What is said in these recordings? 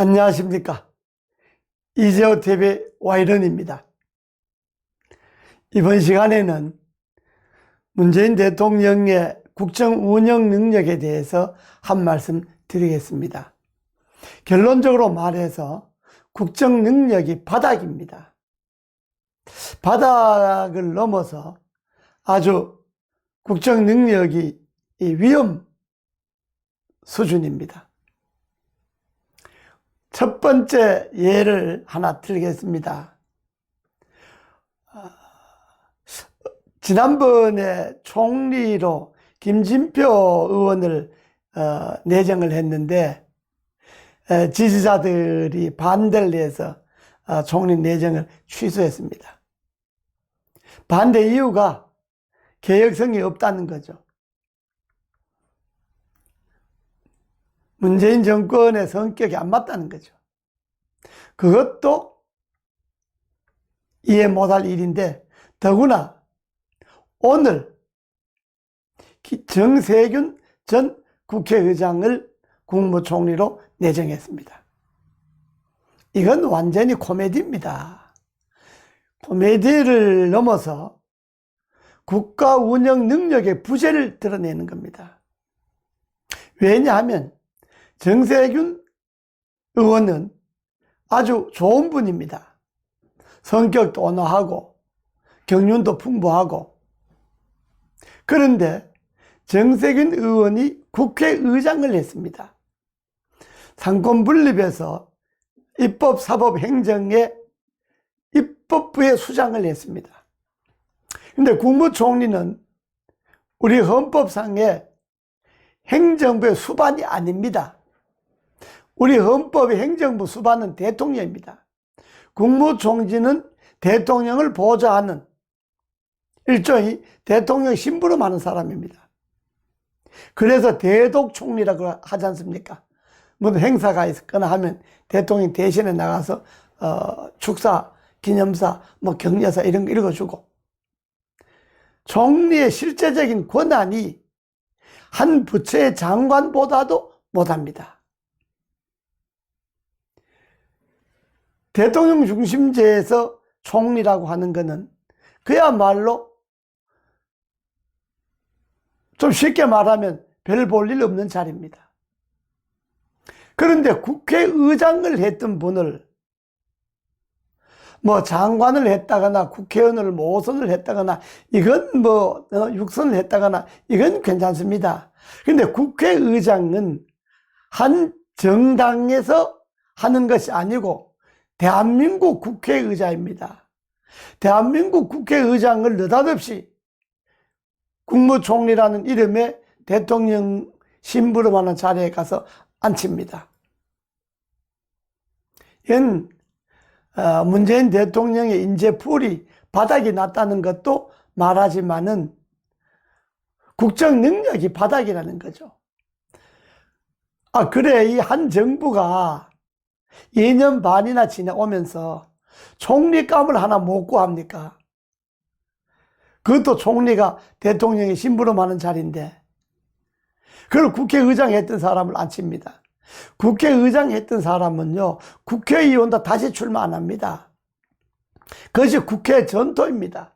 안녕하십니까. 이재호 TV 와이런입니다. 이번 시간에는 문재인 대통령의 국정 운영 능력에 대해서 한 말씀 드리겠습니다. 결론적으로 말해서 국정 능력이 바닥입니다. 바닥을 넘어서 아주 국정 능력이 이 위험 수준입니다. 첫 번째 예를 하나 들겠습니다. 아, 지난번에 총리로 김진표 의원을 어, 내정을 했는데 에, 지지자들이 반대를 해서 어, 총리 내정을 취소했습니다. 반대 이유가 개혁성이 없다는 거죠. 문재인 정권의 성격이 안 맞다는 거죠. 그것도 이해 못할 일인데 더구나 오늘 정세균 전 국회의장을 국무총리로 내정했습니다. 이건 완전히 코미디입니다. 코미디를 넘어서 국가 운영 능력의 부재를 드러내는 겁니다. 왜냐하면 정세균 의원은 아주 좋은 분입니다. 성격도 온화하고 경륜도 풍부하고 그런데 정세균 의원이 국회의장을 했습니다. 상권 분립에서 입법, 사법, 행정의 입법부의 수장을 했습니다. 근데 국무총리는 우리 헌법상의 행정부의 수반이 아닙니다. 우리 헌법의 행정부 수반은 대통령입니다. 국무총리는 대통령을 보좌하는 일종의 대통령 많은 사람입니다. 그래서 대독총리라고 하지 않습니까? 무슨 행사가 있거나 하면 대통령 대신에 나가서 어, 축사, 기념사, 뭐 격려사 이런 거 읽어주고 총리의 실제적인 권한이 한 부처의 장관보다도 못합니다. 대통령 중심제에서 총리라고 하는 것은 그야말로 좀 쉽게 말하면 별 볼 일 없는 자리입니다. 그런데 국회의장을 했던 분을 뭐 장관을 했다거나 국회의원을 모선을 했다거나 이건 뭐 어, 육선을 했다거나 이건 괜찮습니다. 근데 국회의장은 한 정당에서 하는 것이 아니고 대한민국 국회의장입니다. 대한민국 국회의장을 느닷없이 국무총리라는 이름의 대통령 신부로 하는 자리에 가서 앉힙니다. 이건 어, 문재인 대통령의 인재풀이 바닥이 났다는 것도 말하지만은 국정 능력이 바닥이라는 거죠. 아, 그래. 이 한 정부가 2년 반이나 지나오면서 총리감을 하나 못 구합니까? 그것도 총리가 대통령의 많은 자리인데, 그걸 국회의장 했던 사람을 앉힙니다. 국회의장 했던 사람은요, 국회의원도 다시 출마 안 합니다. 그것이 국회 전토입니다.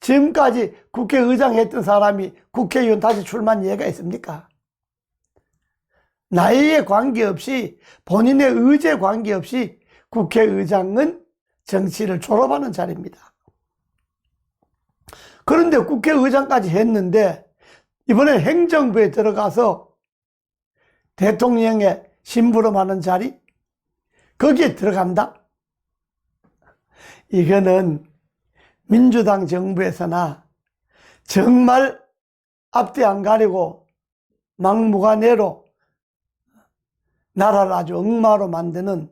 지금까지 국회의장 했던 사람이 국회의원 다시 출마한 예가 있습니까? 나이에 관계없이 본인의 의지에 관계없이 국회의장은 정치를 졸업하는 자리입니다. 그런데 국회의장까지 했는데 이번에 행정부에 들어가서 대통령의 심부름하는 자리 거기에 들어간다? 이거는 민주당 정부에서나 정말 앞뒤 안 가리고 막무가내로 나라를 아주 엉마로 만드는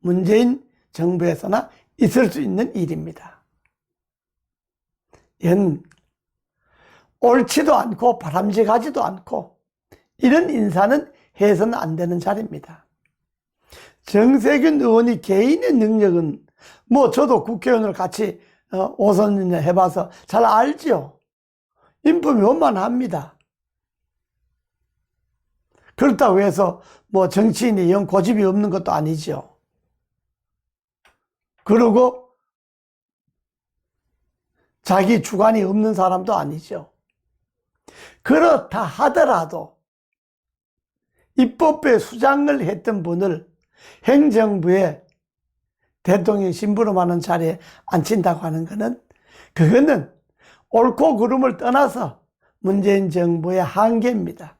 문재인 정부에서나 있을 수 있는 일입니다. 이건 옳지도 않고 바람직하지도 않고 이런 인사는 해서는 안 되는 자리입니다. 정세균 의원이 개인의 능력은 뭐 저도 국회의원을 같이 5선 어, 해봐서 잘 알죠. 인품이 원만합니다. 그렇다고 해서 뭐 정치인이 영 고집이 없는 것도 아니죠. 그리고 자기 주관이 없는 사람도 아니죠. 그렇다 하더라도 입법부에 수장을 했던 분을 행정부에 대통령 심부름하는 자리에 앉힌다고 하는 것은 그거는 옳고 그름을 떠나서 문재인 정부의 한계입니다.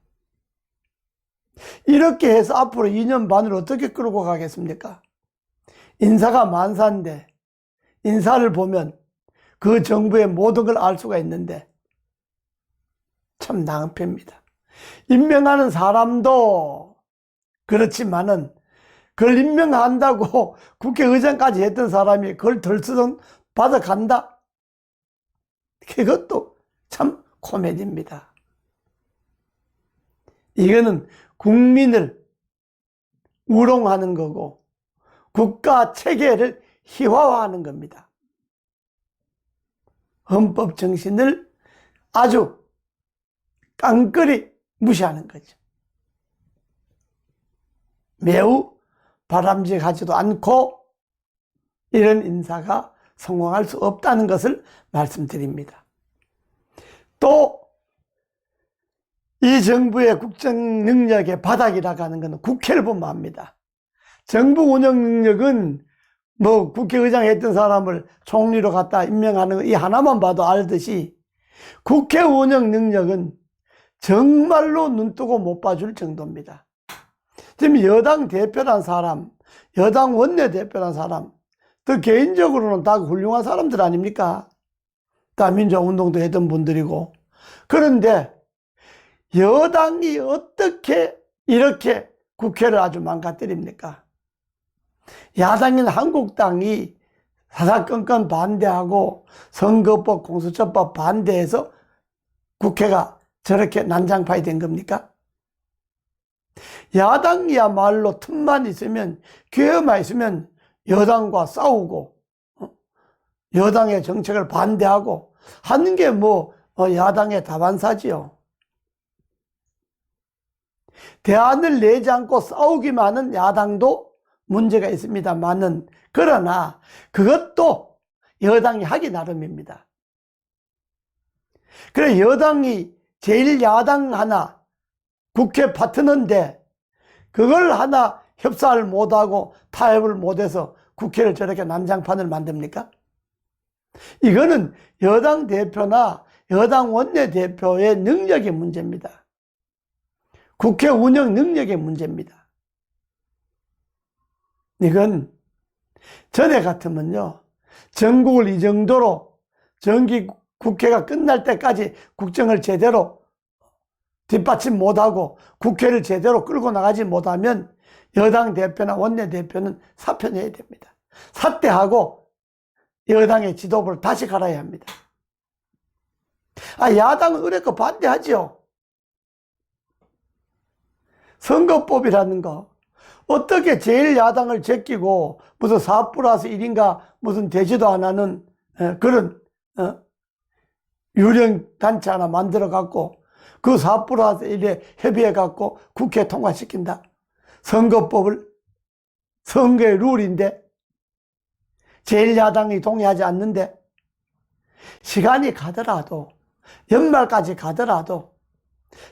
이렇게 해서 앞으로 2년 반을 어떻게 끌고 가겠습니까? 인사가 만사인데 인사를 보면 그 정부의 모든 걸 알 수가 있는데 참 낭패입니다. 임명하는 사람도 그렇지만은 그걸 임명한다고 국회의장까지 했던 사람이 그걸 덜쓰던 받아간다? 그것도 참 코미디입니다. 이거는 국민을 우롱하는 거고 국가 체계를 희화화하는 겁니다. 헌법 정신을 아주 깡그리 무시하는 거죠. 매우 바람직하지도 않고 이런 인사가 성공할 수 없다는 것을 말씀드립니다. 또 이 정부의 국정 능력의 바닥이라고 하는 것은 국회를 보면 압니다. 정부 운영 능력은 뭐 국회의장 했던 사람을 총리로 갖다 임명하는 거이 하나만 봐도 알듯이 국회 운영 능력은 정말로 눈뜨고 못 봐줄 정도입니다. 지금 여당 대표란 사람, 여당 원내대표란 사람, 또 개인적으로는 다 훌륭한 사람들 아닙니까? 다 민주운동도 했던 분들이고. 그런데 여당이 어떻게 이렇게 국회를 아주 망가뜨립니까? 야당인 한국당이 사사건건 반대하고 선거법, 공수처법 반대해서 국회가 저렇게 난장판이 된 겁니까? 야당이야말로 틈만 있으면 기회만 있으면 여당과 싸우고 어? 여당의 정책을 반대하고 하는 게 뭐 야당의 다반사지요. 대안을 내지 않고 싸우기만 하는 야당도 문제가 있습니다만은 그러나 그것도 여당이 하기 나름입니다. 그래 여당이 제일 야당 하나 국회 파트너인데 그걸 하나 협상을 못하고 타협을 못해서 국회를 저렇게 난장판을 만듭니까? 이거는 여당 대표나 여당 원내대표의 능력의 문제입니다. 국회 운영 능력의 문제입니다. 이건 전에 같으면요. 전국을 이 정도로 정기 국회가 끝날 때까지 국정을 제대로 뒷받침 못하고 국회를 제대로 끌고 나가지 못하면 여당 대표나 원내대표는 사표내야 됩니다. 사퇴하고 여당의 지도부를 다시 갈아야 합니다. 아, 야당은 의뢰껏 반대하죠. 선거법이라는 거. 어떻게 제일 야당을 제끼고 무슨 4 플러스 1인가 무슨 되지도 안 하는 그런 어? 유령 단체 하나 만들어 갖고 그4 플러스 1에 협의해 갖고 국회 통과시킨다. 선거법을 선거의 룰인데 제일 야당이 동의하지 않는데 시간이 가더라도 연말까지 가더라도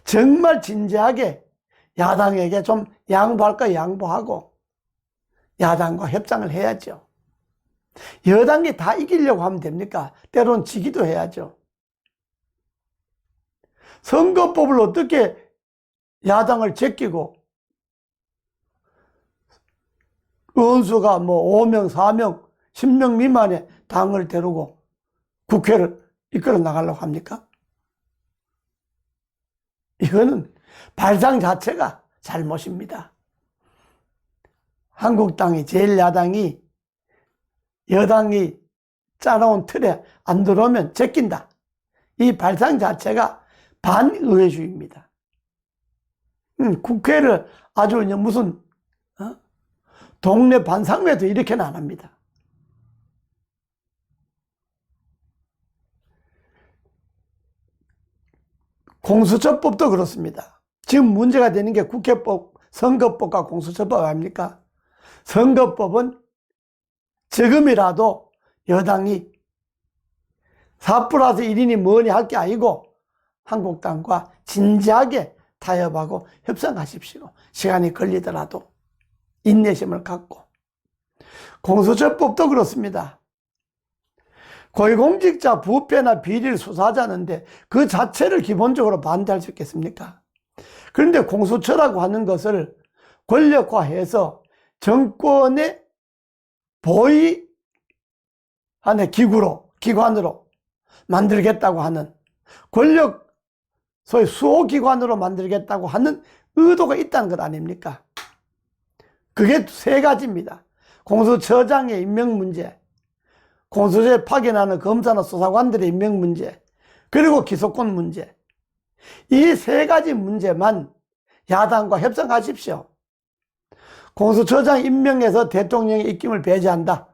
정말 진지하게 야당에게 좀 양보할 거 양보하고 야당과 협상을 해야죠. 여당이 다 이기려고 하면 됩니까? 때론 지기도 해야죠. 선거법을 어떻게 야당을 제끼고 의원수가 뭐 5명, 4명, 10명 미만의 당을 데리고 국회를 이끌어 나가려고 합니까? 이거는 발상 자체가 잘못입니다. 한국당이 제1야당이 여당이 짜놓은 틀에 안 들어오면 제낀다. 이 발상 자체가 반의회주의입니다. 음, 국회를 아주 그냥 무슨 어? 동네 반상회도 이렇게는 안 합니다. 공수처법도 그렇습니다. 지금 문제가 되는 게 국회법, 선거법과 공수처법 아닙니까? 선거법은 지금이라도 여당이 4 플러스 1인이 뭐니 할 게 아니고 한국당과 진지하게 타협하고 협상하십시오. 시간이 걸리더라도 인내심을 갖고. 공수처법도 그렇습니다. 고위공직자 부패나 비리를 수사하자는데 그 자체를 기본적으로 반대할 수 있겠습니까? 그런데 공수처라고 하는 것을 권력화해서 정권의 보위 안에 기구로, 기관으로 만들겠다고 하는 권력, 소위 수호기관으로 만들겠다고 하는 의도가 있다는 것 아닙니까? 그게 세 가지입니다. 공수처장의 임명 문제, 공수처에 파견하는 검사나 수사관들의 임명 문제, 그리고 기소권 문제. 이 세 가지 문제만 야당과 협상하십시오. 공수처장 임명해서 대통령의 입김을 배제한다.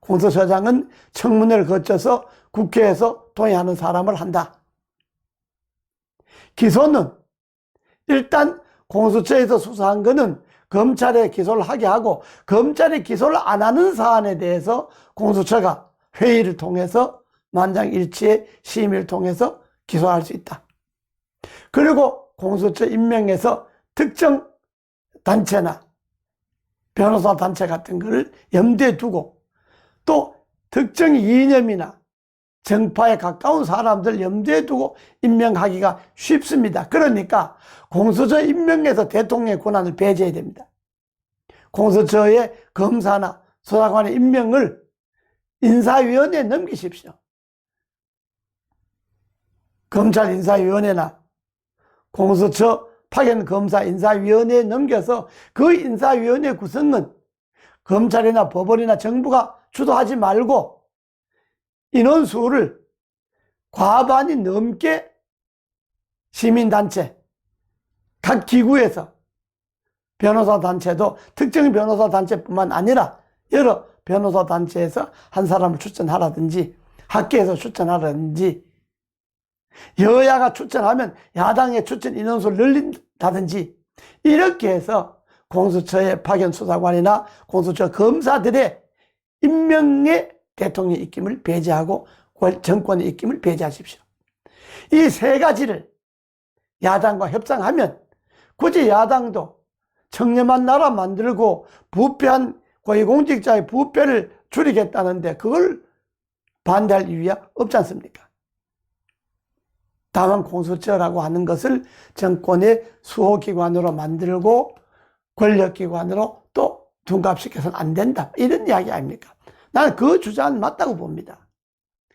공수처장은 청문회를 거쳐서 국회에서 동의하는 사람을 한다. 기소는 일단 공수처에서 수사한 거는 검찰에 기소를 하게 하고 검찰이 기소를 안 하는 사안에 대해서 공수처가 회의를 통해서 만장일치의 심의를 통해서 기소할 수 있다. 그리고 공수처 임명해서 특정 단체나 변호사 단체 같은 것을 염두에 두고 또 특정 이념이나 정파에 가까운 사람들 염두에 두고 임명하기가 쉽습니다. 그러니까 공수처 임명해서 대통령의 권한을 배제해야 됩니다. 공수처의 검사나 수사관의 임명을 인사위원회에 넘기십시오. 검찰 인사위원회나 공수처 파견 검사 인사위원회에 넘겨서 그 인사위원회 구성은 검찰이나 법원이나 정부가 주도하지 말고 인원수를 과반이 넘게 시민단체, 각 기구에서 변호사 단체도 특정 변호사 단체뿐만 아니라 여러 변호사 단체에서 한 사람을 추천하라든지 학계에서 추천하라든지 여야가 추천하면 야당의 추천 인원수를 늘린다든지 이렇게 해서 공수처의 파견 수사관이나 공수처 검사들의 임명의 대통령 입김을 배제하고 정권의 입김을 배제하십시오. 이 세 가지를 야당과 협상하면 굳이 야당도 청렴한 나라 만들고 부패한 고위공직자의 부패를 줄이겠다는데 그걸 반대할 이유야 없지 않습니까? 다만 공수처라고 하는 것을 정권의 수호기관으로 만들고 권력기관으로 또 둔갑시켜서는 안 된다. 이런 이야기 아닙니까? 나는 그 주장은 맞다고 봅니다.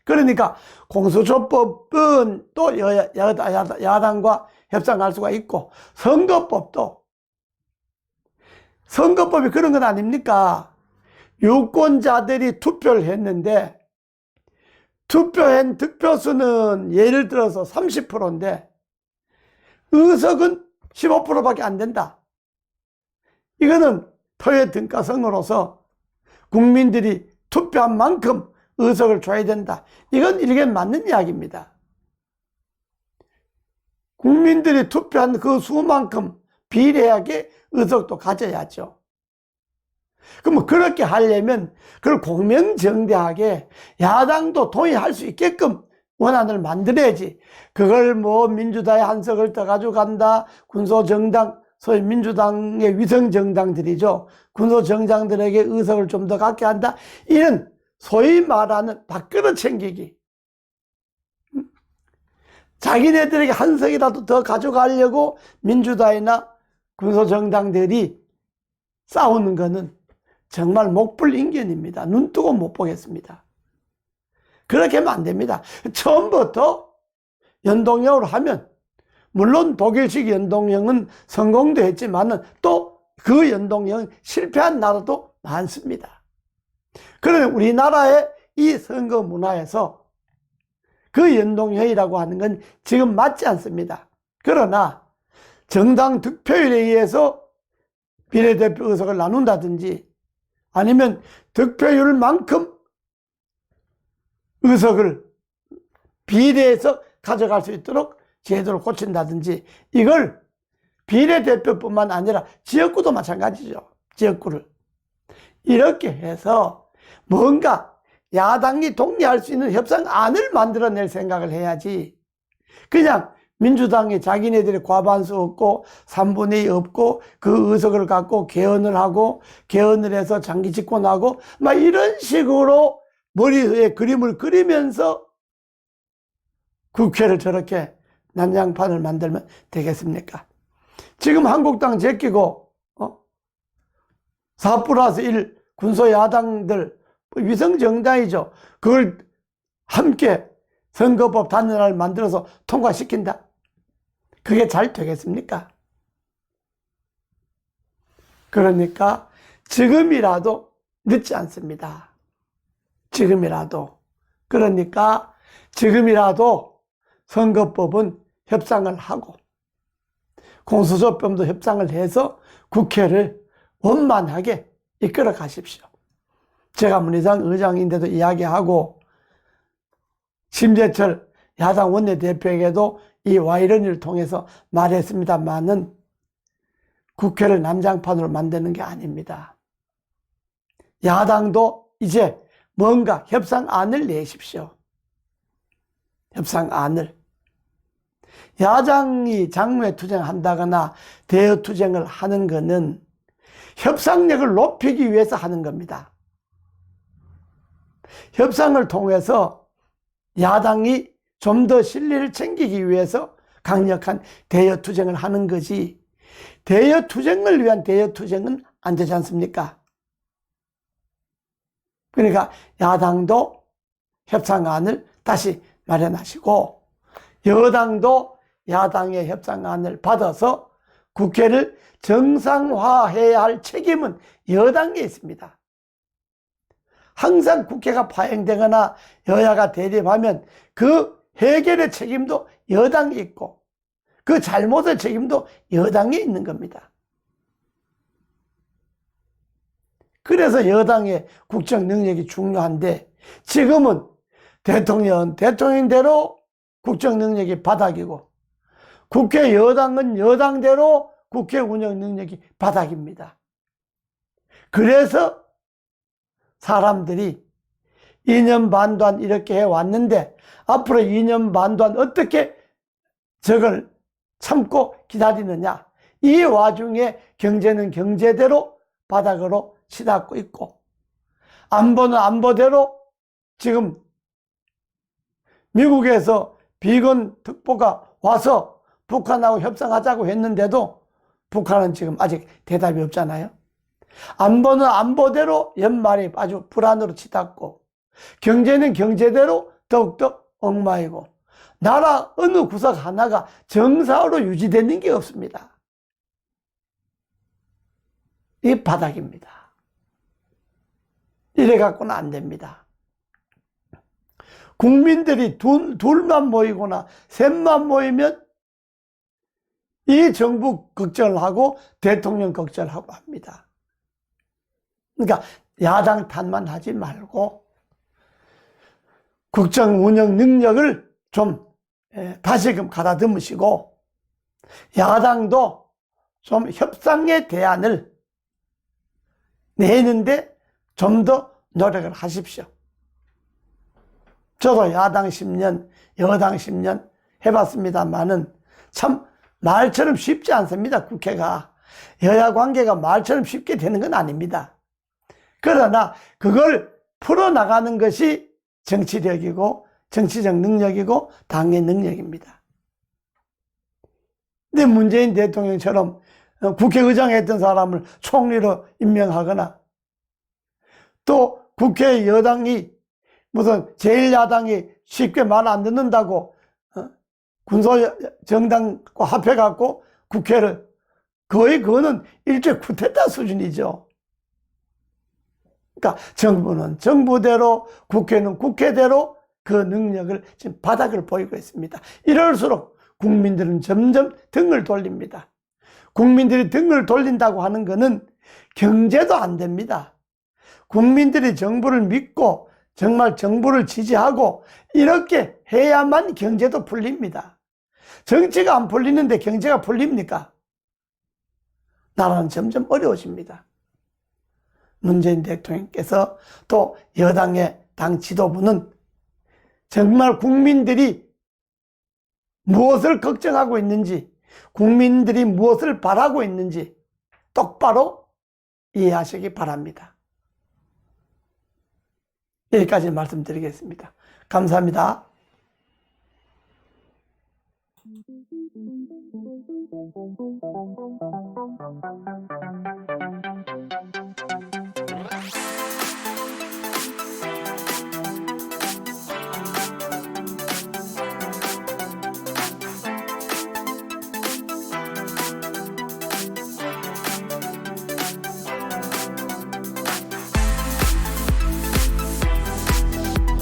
그러니까 공수처법은 또 여야, 야당, 야당과 협상할 수가 있고 선거법도 선거법이 그런 건 아닙니까? 유권자들이 투표를 했는데 투표한 득표수는 예를 들어서 30%인데 의석은 15%밖에 안 된다. 이거는 토의 등가성으로서 국민들이 투표한 만큼 의석을 줘야 된다. 이건 이게 맞는 이야기입니다. 국민들이 투표한 그 수만큼 비례하게 의석도 가져야죠. 그럼 그렇게 하려면 그걸 공명정대하게 야당도 동의할 수 있게끔 원안을 만들어야지. 그걸 뭐 민주당의 한석을 더 가져간다. 군소정당, 소위 민주당의 위성정당들이죠. 군소정당들에게 의석을 좀 더 갖게 한다. 이런 소위 말하는 밥그릇 챙기기. 자기네들에게 한 석이라도 더 가져가려고 민주당이나 군소정당들이 싸우는 것은 정말 목불 인견입니다. 눈 뜨고 못 보겠습니다. 그렇게 하면 안 됩니다. 처음부터 연동형으로 하면 물론 독일식 연동형은 성공도 했지만은 또 그 연동형은 실패한 나라도 많습니다. 그러면 우리나라의 이 선거 문화에서 그 연동형이라고 하는 건 지금 맞지 않습니다. 그러나 정당 득표율에 의해서 비례대표 의석을 나눈다든지 아니면 득표율만큼 의석을 비례해서 가져갈 수 있도록 제도를 고친다든지 이걸 비례대표뿐만 아니라 지역구도 마찬가지죠. 지역구를. 이렇게 해서 뭔가 야당이 독려할 수 있는 협상안을 만들어낼 생각을 해야지. 그냥 민주당이 자기네들이 과반수 없고 3분의 2 없고 그 의석을 갖고 개헌을 하고 개헌을 해서 장기 집권하고 막 이런 식으로 머리에 그림을 그리면서 국회를 저렇게 난장판을 만들면 되겠습니까? 지금 한국당 제끼고 어? 4 플러스 1 군소야당들 위성정당이죠. 그걸 함께 선거법 단련을 만들어서 통과시킨다. 그게 잘 되겠습니까? 그러니까 지금이라도 늦지 않습니다. 지금이라도. 그러니까 지금이라도 선거법은 협상을 하고 공수처법도 협상을 해서 국회를 원만하게 이끌어 가십시오. 제가 문희상 의장인데도 이야기하고 심재철 야당 원내대표에게도 이 와이런을 통해서 말했습니다만은 국회를 난장판으로 만드는 게 아닙니다. 야당도 이제 뭔가 협상안을 내십시오. 협상안을. 야당이 장외 투쟁한다거나 대여 투쟁을 하는 것은 협상력을 높이기 위해서 하는 겁니다. 협상을 통해서 야당이 좀 더 실리를 챙기기 위해서 강력한 대여 투쟁을 하는 거지. 대여 투쟁을 위한 대여 투쟁은 안 되지 않습니까? 그러니까 야당도 협상안을 다시 마련하시고 여당도 야당의 협상안을 받아서 국회를 정상화해야 할 책임은 여당에 있습니다. 항상 국회가 파행되거나 여야가 대립하면 그 해결의 책임도 여당이 있고 그 잘못의 책임도 여당에 있는 겁니다. 그래서 여당의 국정 능력이 중요한데 지금은 대통령, 대통령대로 국정 능력이 바닥이고 국회 여당은 여당대로 국회 운영 능력이 바닥입니다. 그래서 사람들이 2년 반 동안 이렇게 해왔는데 앞으로 2년 반 동안 어떻게 저걸 참고 기다리느냐. 이 와중에 경제는 경제대로 바닥으로 치닫고 있고 안보는 안보대로 지금 미국에서 비건 특보가 와서 북한하고 협상하자고 했는데도 북한은 지금 아직 대답이 없잖아요. 안보는 안보대로 연말이 아주 불안으로 치닫고 경제는 경제대로 더욱더 엉망이고 나라 어느 구석 하나가 정상으로 유지되는 게 없습니다. 이 바닥입니다. 이래 갖고는 안 됩니다. 국민들이 둘, 둘만 모이거나 셋만 모이면 이 정부 걱정을 하고 대통령 걱정을 하고 합니다. 그러니까 야당 탓만 하지 말고 국정 운영 능력을 좀 예, 다시금 가다듬으시고 야당도 좀 협상의 대안을 내는데 좀 더 노력을 하십시오. 저도 야당 10년, 여당 10년 해봤습니다만은 참 말처럼 쉽지 않습니다. 국회가. 여야 관계가 말처럼 쉽게 되는 건 아닙니다. 그러나 그걸 풀어나가는 것이 정치력이고 정치적 능력이고 당의 능력입니다. 근데 문재인 대통령처럼 국회의장 했던 사람을 총리로 임명하거나 또 국회 여당이 무슨 제1야당이 쉽게 말 안 듣는다고 어? 군소정당과 합해갖고 국회를 거의 그거는 일종의 쿠데타 수준이죠. 그러니까 정부는 정부대로 국회는 국회대로 그 능력을 지금 바닥을 보이고 있습니다. 이럴수록 국민들은 점점 등을 돌립니다. 국민들이 등을 돌린다고 하는 것은 경제도 안 됩니다. 국민들이 정부를 믿고 정말 정부를 지지하고 이렇게 해야만 경제도 풀립니다. 정치가 안 풀리는데 경제가 풀립니까? 나라는 점점 어려워집니다. 문재인 대통령께서 또 여당의 당 지도부는 정말 국민들이 무엇을 걱정하고 있는지, 국민들이 무엇을 바라고 있는지 똑바로 이해하시기 바랍니다. 여기까지 말씀드리겠습니다. 감사합니다.